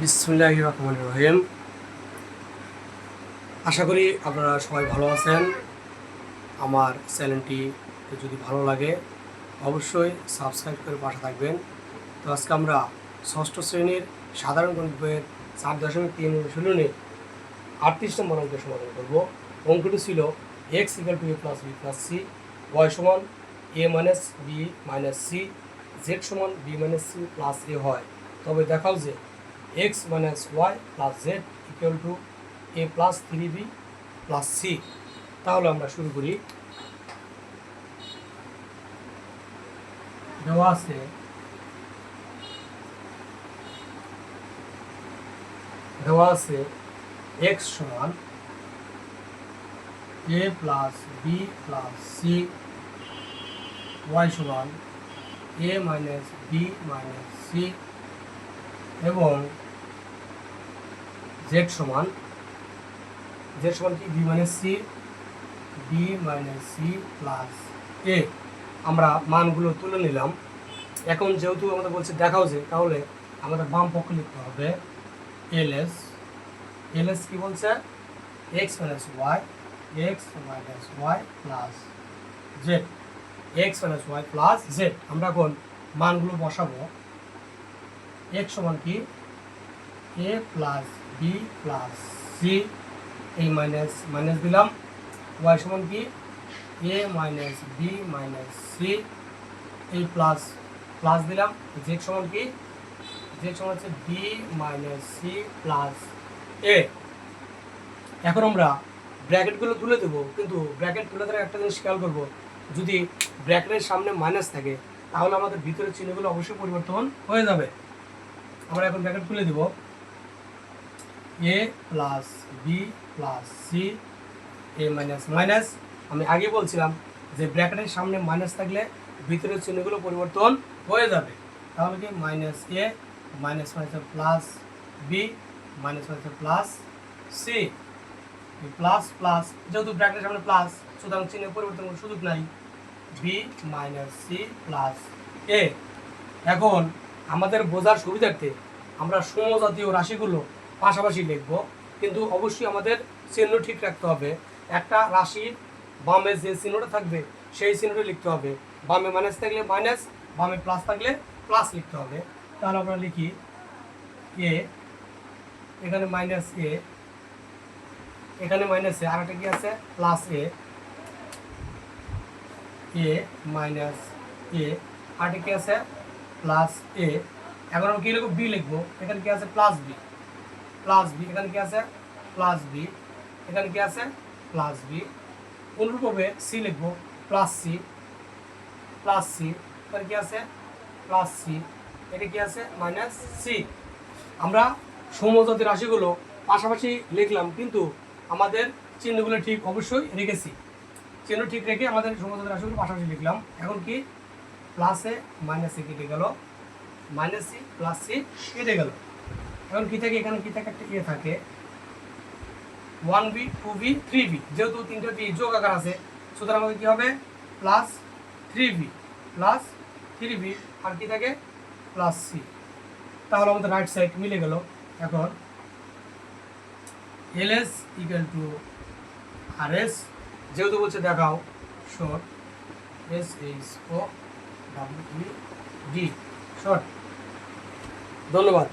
বিসমুল্লাহ রহমান রহিম। আশা করি আপনারা সবাই ভালো আছেন। আমার চ্যানেলটি যদি ভালো লাগে, অবশ্যই সাবস্ক্রাইব করে পাশে থাকবেন। তো আজকে আমরা ষষ্ঠ শ্রেণির সাধারণ গণিত বইয়ের চার দশমিক তিন অনুশীলনে আটত্রিশ নম্বর অঙ্কের সমাধান করব। অঙ্কটি ছিল X equal to A plus B plus C Y সমান A minus B minus C Z সমান B minus C plus A হয়। তবে দেখাও যে X minus Y plus Z equal to A plus three B plus C. তাহলে আমরা শুরু করি। দেওয়া আছে দেওয়া আছে এক্স সমান A plus B plus C. Y সমান A minus B minus C. এবং জেড সমান জেড সমান কি? B minus C B minus C plus A আমরা মানগুলো তুলে নিলাম। এখন যেহেতু আমাদের বলছে দেখাও যে, তাহলে আমাদের বাম পক্ষ লিখতে হবে এল এস এল এস কি বলছে? X minus Y X minus Y plus Z X minus Y plus Z আমরা এখন মানগুলো বসাবো। এক্স সমান কি? A plus B plus C এই মাইনাস মাইনাস দিলাম। ওয়াই সমান কি? A minus B minus C এই প্লাস প্লাস দিলাম। জেড সমান কি? জেড সমান হচ্ছে B minus C plus A এখন আমরা ব্র্যাকেটগুলো তুলে দেবো, কিন্তু ব্র্যাকেট তুলে দেওয়ার একটা জিনিস খেয়াল করব। যদি ব্র্যাকেটের সামনে মাইনাস থাকে, তাহলে আমাদের ভিতরের চিহ্নগুলো অবশ্যই পরিবর্তন হয়ে যাবে। আমরা এখন ব্র্যাকেট তুলে দিব। A plus B plus C A minus minus আমি আগে বলছিলাম যে ব্র্যাকেটের সামনে মাইনাস থাকলে ভিতরের চিহ্নগুলো পরিবর্তন হয়ে যাবে। তাহলে কি minus A minus minus plus B minus minus plus C plus plus যেহেতু ব্র্যাকেটের সামনে প্লাস সুতরাং চিহ্নের পরিবর্তন করার সুযোগ নাই। B minus C plus A এখন আমাদের বোঝার সুবিধার্থে আমরা সমজাতীয় রাশিগুলো পাশাপাশি লিখব। কিন্তু অবশ্যই আমাদের চিহ্ন ঠিক রাখতে হবে। একটা রাশির বামে যে চিহ্নটা থাকবে, সেই চিহ্নটা লিখতে হবে। বামে মাইনাস থাকলে মাইনাস বামে প্লাস থাকলে প্লাস লিখতে হবে। তাহলে আমরা লিখি এ এখানে মাইনাস এ এখানে মাইনাস এ আর একটা কি আছে? প্লাস এ এ মাইনাস এ আর একটা কি আছে? প্লাস এ এখন আমরা কি লিখব? বি লিখব। এখানে কি আছে? প্লাস বি প্লাস বি, এখানে কি আছে? প্লাস বি, এখানে কি আছে? Plus B. অনুরূপভাবে সি লিখব, প্লাস সি প্লাস সি এখানে কি আছে? প্লাস সি এটা কি আছে? মাইনাস সি আমরা সমজাতি রাশিগুলো পাশাপাশি লিখলাম, কিন্তু আমাদের চিহ্নগুলো ঠিক অবশ্যই রেখেছি। চিহ্ন ঠিক রেখে আমাদের সমজাতি রাশিগুলো পাশাপাশি লিখলাম। এখন কি? প্লাসে মাইনাসে কেটে গেল। মাইনাস সি প্লাস সি কেটে গেল। এখন কি থাকে? এখানে কি থাকে? একটা ইয়ে থাকে। One B two B three B যেহেতু তিনটে বি যোগ আকার আছে, সুতরাং আমাদের কি হবে? Plus three B plus three B আর কি থাকে? প্লাস সি তাহলে আমাদের রাইট সাইড মিলে গেল। এখন L S equal to R S যেহেতু বলছে দেখাও short S H O W D short ধন্যবাদ।